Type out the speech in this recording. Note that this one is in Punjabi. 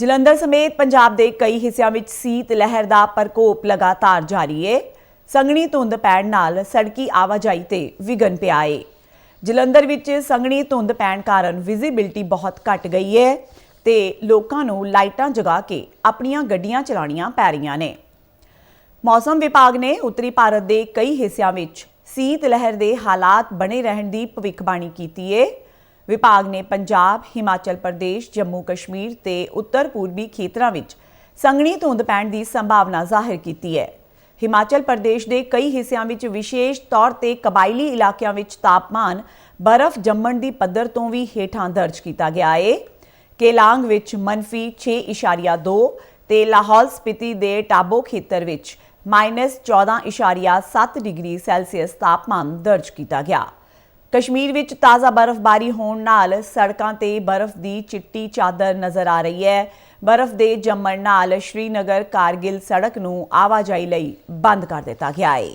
ਜਲੰਧਰ ਸਮੇਤ ਪੰਜਾਬ ਦੇ ਕਈ ਹਿੱਸਿਆਂ ਵਿੱਚ ਸੀਤ ਲਹਿਰ ਦਾ ਪ੍ਰਕੋਪ ਲਗਾਤਾਰ ਜਾਰੀ ਹੈ ਸੰਘਣੀ ਧੁੰਦ ਪੈਣ ਨਾਲ ਸੜਕੀ ਆਵਾਜਾਈ ਤੇ ਵਿਘਨ ਪਿਆ ਏ। ਜਲੰਧਰ ਵਿੱਚ ਸੰਘਣੀ ਧੁੰਦ ਪੈਣ ਕਾਰਨ ਵਿਜ਼ਿਬਿਲਟੀ ਬਹੁਤ ਘਟ ਗਈ ਹੈ ਤੇ ਲੋਕਾਂ ਨੂੰ ਲਾਈਟਾਂ ਜਗਾ ਕੇ ਆਪਣੀਆਂ ਗੱਡੀਆਂ ਚਲਾਉਣੀਆਂ ਪੈ ਰਹੀਆਂ ਨੇ। ਮੌਸਮ ਵਿਭਾਗ ਨੇ ਉੱਤਰੀ ਭਾਰਤ ਦੇ ਕਈ ਹਿੱਸਿਆਂ ਵਿੱਚ ਸੀਤ ਲਹਿਰ ਦੇ ਹਾਲਾਤ ਬਣੇ ਰਹਿਣ ਦੀ ਭਵਿੱਖਬਾਣੀ ਕੀਤੀ ਹੈ ਵਿਭਾਗ ਨੇ ਪੰਜਾਬ, ਹਿਮਾਚਲ ਪ੍ਰਦੇਸ਼, ਜੰਮੂ ਕਸ਼ਮੀਰ ਤੇ ਉੱਤਰ ਪੂਰਬੀ ਖੇਤਰਾਂ ਵਿੱਚ ਸੰਘਣੀ ਧੁੰਦ ਪੈਣ ਦੀ ਸੰਭਾਵਨਾ ਜ਼ਾਹਿਰ ਕੀਤੀ ਹੈ। ਹਿਮਾਚਲ ਪ੍ਰਦੇਸ਼ ਦੇ ਕਈ ਹਿੱਸਿਆਂ ਵਿੱਚ ਵਿਸ਼ੇਸ਼ ਤੌਰ ਤੇ ਕਬਾਇਲੀ ਇਲਾਕਿਆਂ ਵਿੱਚ ਤਾਪਮਾਨ ਬਰਫ਼ ਜੰਮਣ ਦੀ ਪੱਧਰ ਤੋਂ ਵੀ ਹੇਠਾਂ ਦਰਜ ਕੀਤਾ ਗਿਆ ਹੈ ਕੇਲਾਂਗ ਵਿੱਚ ਮੰਫੀ 6.2 ਤੇ ਲਾਹੌਲ ਸਪਿਤੀ ਦੇ ਟਾਬੋ ਖੇਤਰ ਵਿੱਚ -14.7 ਡਿਗਰੀ ਸੈਲਸੀਅਸ ਤਾਪਮਾਨ ਦਰਜ ਕੀਤਾ ਗਿਆ। ਕਸ਼ਮੀਰ ਵਿੱਚ ਤਾਜ਼ਾ ਬਰਫ਼ਬਾਰੀ ਹੋਣ ਨਾਲ ਸੜਕਾਂ ਤੇ ਬਰਫ਼ ਦੀ ਚਿੱਟੀ ਚਾਦਰ ਨਜ਼ਰ ਆ ਰਹੀ ਹੈ। ਬਰਫ਼ ਦੇ ਜੰਮਣ ਨਾਲ ਸ਼੍ਰੀਨਗਰ ਕਾਰਗਿਲ ਸੜਕ ਨੂੰ ਆਵਾਜਾਈ ਲਈ ਬੰਦ ਕਰ ਦਿੱਤਾ ਗਿਆ ਹੈ